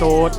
สูต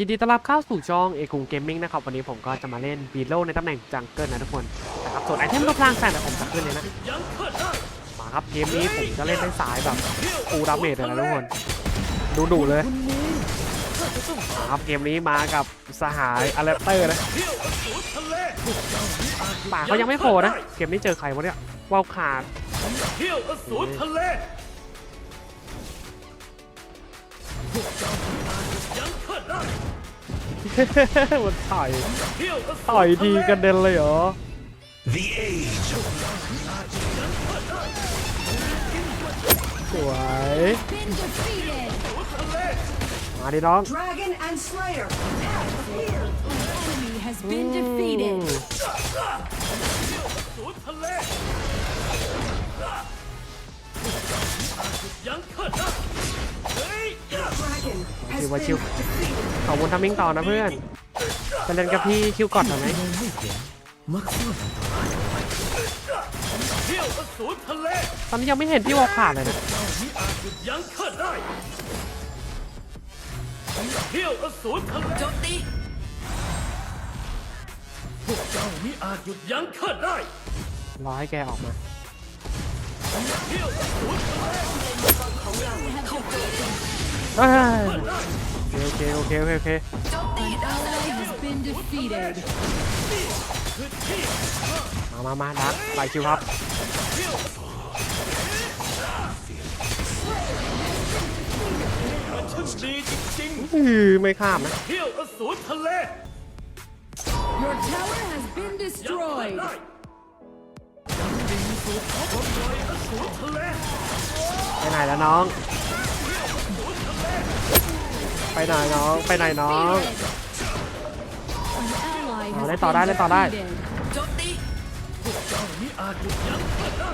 ยินดีต้อนรับเข้าสู่ช่องเอกุงเกมมิ่งนะครับวันนี้ผมก็จะมาเล่นบีโลในตำแหน่งจังเกิลนะทุกคนนะครับส่วนไอเทมรูปร่างแสงแต่ผมจะขึ้นเลยนะมาครับเกมนี้ผมจะเล่นในสายแบบฟูลดาเมจเลยนะทุกคนดูดูเลยมาครับเกมนี้มากับสหายอเลเตอร์นะป่าเขายังไม่โผล่นะเกมนี้เจอใครวะเนี่ยวาวขาดเที่ยวอสูรทะยังข้าได้ มันต่อยเที่ยวอสูรต่อยทีกระเด็นเลยเหรอ The age of สวย Been defeated. มาดิน้อง Dragon and Slayer have appeared. Enemy has been defeated. สูรทะเลยังข้าได้ เฮ้ย Dragon has Chill, been chill. defeated. ขอบคุณทำมิ่งต่อนะเพื่อนจะเล่นกับพี่คิวก่อนหน่อยไหมเที่ยวอสูรทะเลตอนนี้ยังไม่เห็นพี่วอลขาดเลยนะยังข้าได้เที่ยวอสูรทะเลโจมตีพวกเจ้ามิอาจหยุดยั้งข้าได้รอให้แกออกมาเที่ยวอสูรทะเลเอ้ยโอเคโอเคโอเคโอเค An ally has been defeated. มามามาดักไปคิวครับ ช่างดีจริงอือไม่ข้ามนะ ๆเที่ยวอสูรทะเล Your tower has been ยังข้า destroyed. ได้ยังดีสู่ท้องปล่อยอสูรทะเล ไปไหนแล้วน้อง ไปไหนน้องไปไหนน้อง An ally Ờ, has lên tàu been đây, lên tàu đây. defeated. เจ้ามิอาจหยุดยั้งข้าได้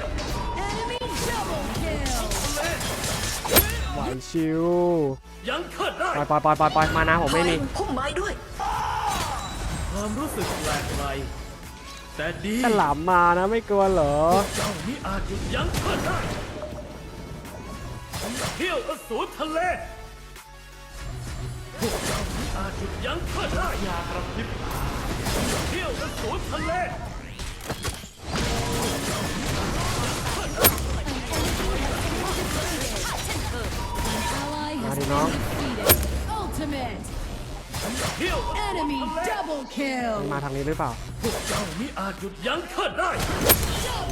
Enemy double kill. ไหวชิวยังข้าได้ปล่อยปล่อยปล่อยปล่อยปล่อยมานะผมไม่มีพุ่มไม้ด้วยความรู้สึกแปลกใหม่แต่ดีฉลามมานะไม่กลัวเหรอเจ้ามิอาจหยุดยั้งข้าได้เที่ยวอสูรทะเลพ วกเจ้ามิอาจหยุดยั้งข้าได้อย่ากระพริบตาเที่ยวอสูรทะเล Ally has đi been nó. defeated. Ultimate. เที่ยวอสูร Enemy ทะเล double kill. มาทางนี้หรือเปล่า พวกเจ้ามิอาจหยุดยั้งข้าได้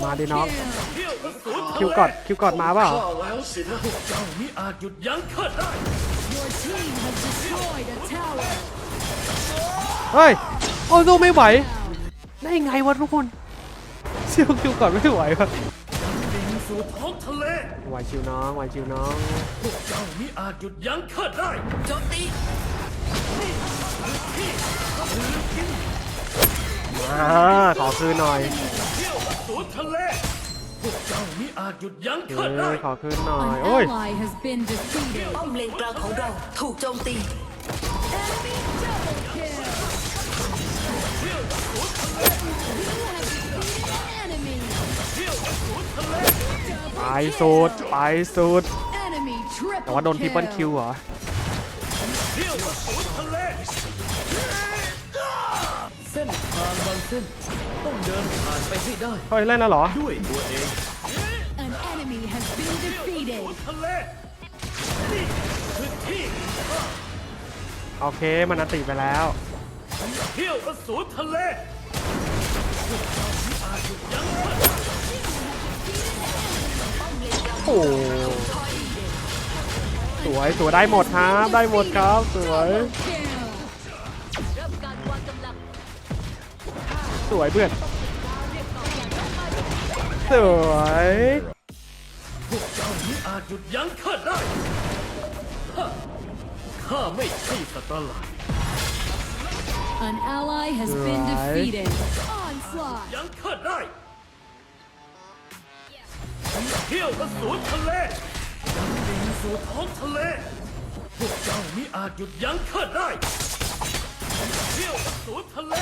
มาดิน้อง Kill. เที่ยวอสูรทะเลคิวกอดคิวกอดมาเปล่าพวกเจ้ามิอาจหยุดยั้งข้าได้ เฮ้ย โอ้ยสู้ไม่ไหว ได้ไงวะทุกคนเซียวคิวก่อนไม่ไหววะดิ่งสู่ท้องทะเลไหวชิวน้องไหวชิวน้อง พวกเจ้ามิอาจหยุดยั้งข้าได้โจมตีมาขอคืนหน่อยเที่ยวสูรทะเล พวกเจ้ามิอาจหยุดยั้งเอ้ข้าได้ยขอคืนหน่อย An โอ้ย ally has been defeated. ป้อมเลนกลางของเราถูกโจมตี Enemy double kill. You have defeated an enemy. ไปสุดไปสุด Enemy triple แต่ว่าโดนทิปเปิลคิว kill. เหรอ เที่ยวอสูรทะเลเส้นางบางเส้นต้องเดินผ่านไปให้ได้ เฮ้ยเล่นแล้วเหรอ ด้วยตัวเอง An enemy has been defeated. ทะเลนี่คือที่โอเค มันอันติไปแล้ว เที่ยวอสูรทะเลพวกเจ้ามิอาจหยุดยั้งข้าได้โอ้สวย สวยได้หมดครับ ได้หมดครับ สวย Kill. สวยเพื่อน สวยพวกเจ้ามิอาจหยุดยั้งข้าได้ฮะข้าไม่ใช่สัตว์ประหลาด An ally has been Right. defeated. Onslaught. ยังข้าได้เที่ยวอสูรทะเลยังดิ่งสู่ท้องทะเล พวกเจ้ามิอาจหยุดยั้งข้าได้เที่ยวอสูรทะเล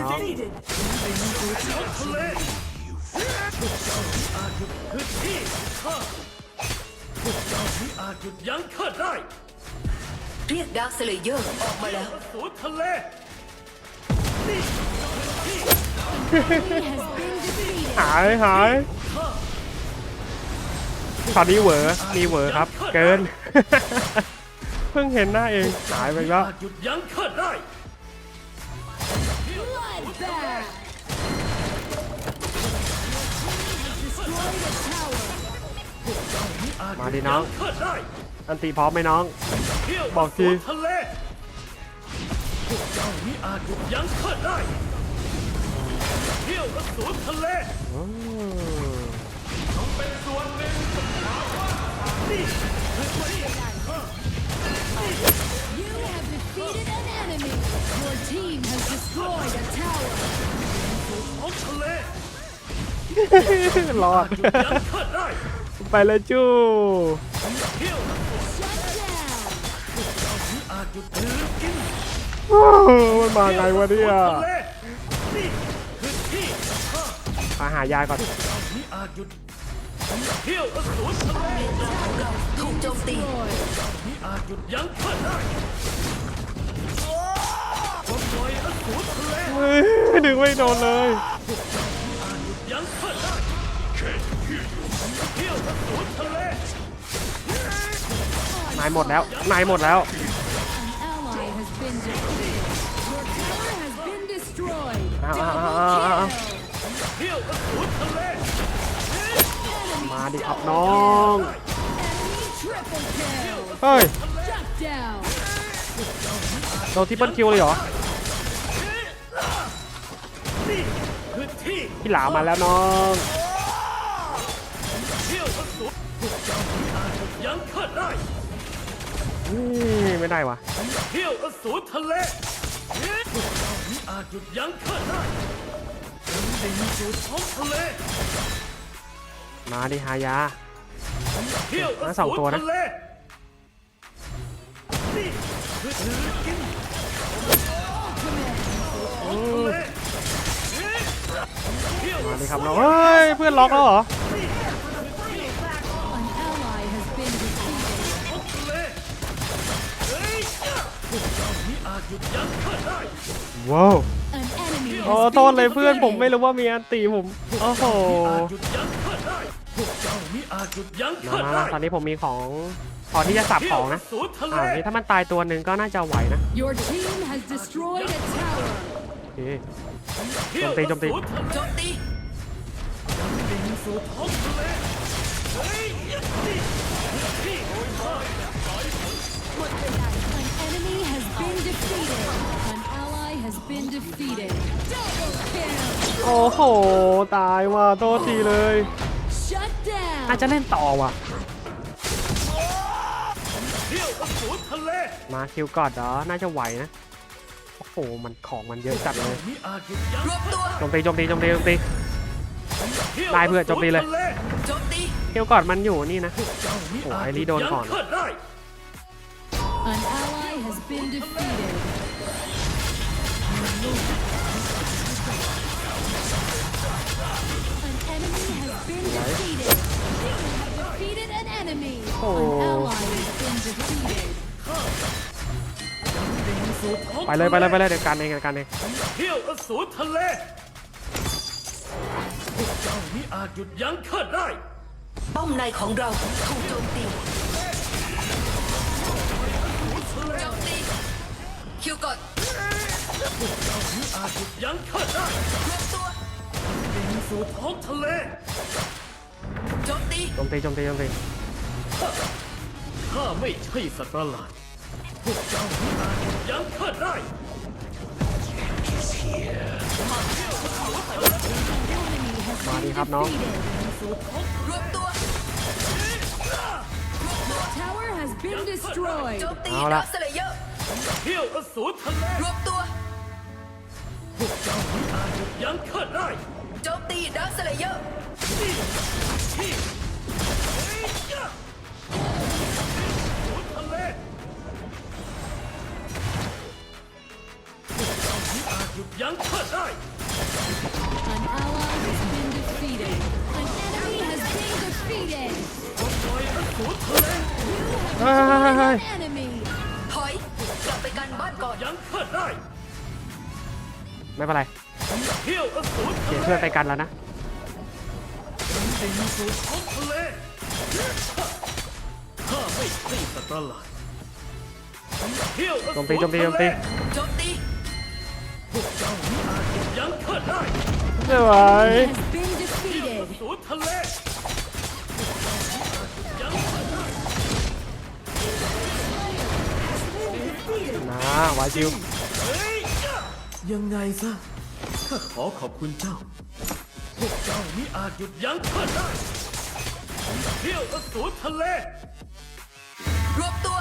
defeated. ท้องทะเลพวกเจ้ามิอาจหยุดพื้นที่ข้าพวกเจ้ามิอาจหยุดยั้งข้าได้ เรียกดาร์คสเลเยอร์ออกมาแล้ว อสูรทะเล Enemy has been defeated. หายหาย ตอนนี้เหวอมีเหวอครับ เกิน เพิ่งเห็นหน้าเองหายไปแล้วอาจหยุดยั้งข้าได้ Bloodbath. Destroyed a tower. อาจหมายุดิดน้ยั้องงข้าได้อันตีพร้อมไหมน้องเที่ยวบอกทีอสูรทะเลพวกเจ้ามิอาจหยุดยั้งข้าได้ เที่ยวอสูรทะเล อืม You have defeated an enemy. Your team has destroyed a tower. ท้องทะเลรอด ยังข้าได้ไปเลยจู้เที่ยว Shut down. มิอาจหยุดยืนกินโอ้มันมาไงวะเนี่ยทะเลนี่คือที่ข้า มาหายายก่อนมิอาจหยุด เที่ยวอสูรทะเลถูกโจมตี Destroyed. มิอาจหยุดยั้งข้าได้ปลดปล่อยอสูรทะเลเฮ้ยดึงไม่โดนเลยยังข้าได้เที่ยวอสูรทะเลนายหมดแล้วนายหมดแล้ว An ally has been defeated. Your tower has been destroyed. Ow, ow, Double ow, ow, ow. kill. เที่ยวอสูรทะเล มาดิครับน้อง Enemy triple kill. เฮ้ย Shut down. โดนทิปเปิลคิวเลยเหรอนี่คือที่พี่หลามาแล้วน้องเที่ยวอสูรพวกเจ้ามิอาจหยุดยั้งข้าได้นี่ไม่ได้วะเที่ยวอสูรทะเลพวกเจ้ามิอาจหยุดยั้งข้าได้ยังดิ่งสู่ท้องทะเล มาดิฮายาเที่ยวอมาสองสูรตัวนะทะเลนี่คือถือกินท้องทะเลเที่ยวมาดิครับน้องเฮ้ย เพื่อนล็อกแล้วเหรอ An ally has been defeated. ท้องทะเลเฮ้ยพวกเจ้ามิอาจหยุดยั้งข้าได้ว้าว An enemy โอ้ has โทษ been เลยเพื่อนผม defeated. ไม่รู้ว่ามีอันตีผม โอ้โห มิอาจหยุดยั้งมาข้ามาได้มาตอนนี้ผมมีของพอที่จะสับของนะเที่ยวอสูรทะเลอ่านี่ถ้ามันตายตัวหนึ่งก็น่าจะไหวนะ Your team has destroyed a tower. โอเค เที่ยวโจมตีโจมตีอสูรทะเลโจมตีดิ่งสู่ท้องทะเลเฮ้ยนี่ที่ An enemy has been defeated. An ally has been defeated. Double kill. โอ้โห ตายว่ะโทษทีเลย Shut down. อาจจะเล่นต่อว่ะ เที่ยวอสูรทะเลมาคิวก่อนเหรอ น่าจะไหวนะ โอ้โห มันของมันเยอะจัดเลยมิอาจหยุดยั้งรวมตัวโจมตีโจมตีโจมตีโจมตี ที่ยวได้เพื่อนโจมตีเลย อสูรทะโจมตีคิวก่อนมันอยู่นี่นะ เจ้ามิโอ้อาจไอ้หนี่ยุดโดนยั้งก่อนข้าได้ An ally has been defeated. An enemy has been defeated. Enemy. An Oh. ally has been defeated. ดิ่งสู่ท้องไปเลยไปเลยไปเลยเดี๋ยวกันเองเดี๋ยวกันเองเที่ยวอสูรทะเลพวกเจ้ามิอาจหยุดยั้งข้าได้ ป้อมในของเราถูกโจมตีโจมตีคิวก่อนมิอาจหยุดยั้งข้าได้รวมตัวดิ่งสู่ท้องทะเลโจมตีโจมตีโจมตีโจมตี ข้าไม่ใช่สัตว์ประหลาด พวกเจ้ามิอาจหยุดยั้งข้าได้ Enemy has มา been ดีครับน้อง defeated. รวมตัว Tower has been destroyed. โจมตีเอาดาละ วสเลเยอร์เที่ยวอสูรทะเลรวมตัว พวกเจ้ามิอาจหยุ กลับไปกันบ้านก่อนยั้งข้าได้ไม่เป็นไรเที่ยวอสูรเดี๋ทะยวเลเพื่อนไปกันแล้วนะดิ่งสู่ท้องทะเลข้าไม่ใช่สัตว์ประหลาดเที่ยวอโจสูมรตีโจมตีโจมตีโจมตีพวกเจ้ามิอาจหยุดยั้งข้าได้ไม่ไหว Has been defeated. สูรทะเล วายจิวเฮ้ยยังไงซะข้าขอขอบคุณเจ้า พวกเจ้ามิอาจหยุดยั้งข้าได้เที่ยวอสูรทะเล รวมตัว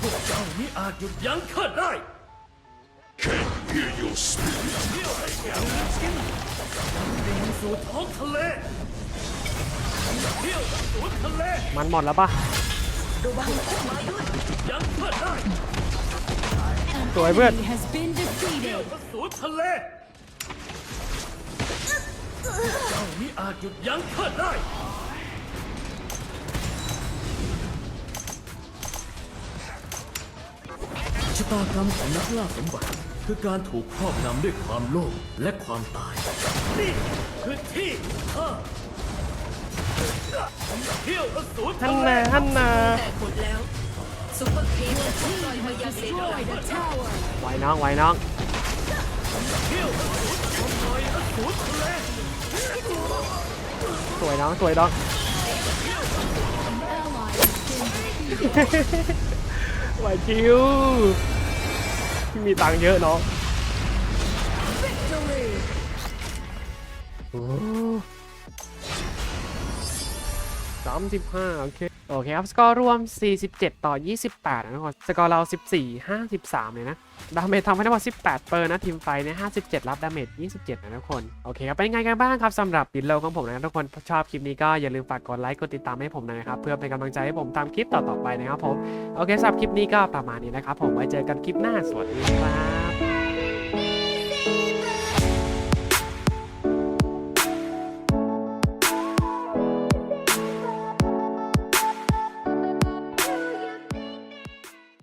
พวกเจ้ามิอาจหยุดยั้งข้าได้ Hear your spirit. เที่ยวให้แก่ดิ่งสู่ท้องทะเลเที่ยวอสูรทะเลมันหมดแล้วปะระวังพุ่มไม้ด้วย ยั้งข้าได้ An Rồi, Vượt. enemy has been เที่ยว defeated. อสูรทะเลเจ้ามิอาจหยุดยั้งข้าได้ ชะตากรรมของนักล่าสมบัติ คือการถูกครอบงำด้วยความโลภและความตาย นี่คือที่ข้าเที่ยวอสูรท่าทะนเลนะท่านนะแต่หมดแล้ว ซุปเปอร์ครีมลอยมายังเลน Destroyed a tower. ไหวน้องไหวน้องสวยน้องสวยน้อง ไหวจิวพี่มีตังค์เยอะน้องสามสิบห้าโอเค โอเคครับ สกอร์รวม 47 ต่อ 28 นะทุกคนสกอร์เรา 14 53 เลยนะ ดาเมจทำให้ทั้งหมด 18 เปอร์นะ ทีมไฟเนี่ย57 รับดาเมจ 27 นะทุกคน โอเคครับ เป็นยังไงกันบ้างครับสำหรับบิลโลของผมนะทุกคน ชอบคลิปนี้ก็อย่าลืมฝากกดไลค์ กดติดตามให้ผมหนะครับ เพื่อเป็นกำลังใจให้ผมทำคลิปต่อๆไปนะครับผม โอเคสำหรับคลิปนี้ก็ประมาณนี้นะครับผม ไว้เจอกันคลิปหน้า สวัสดีครับ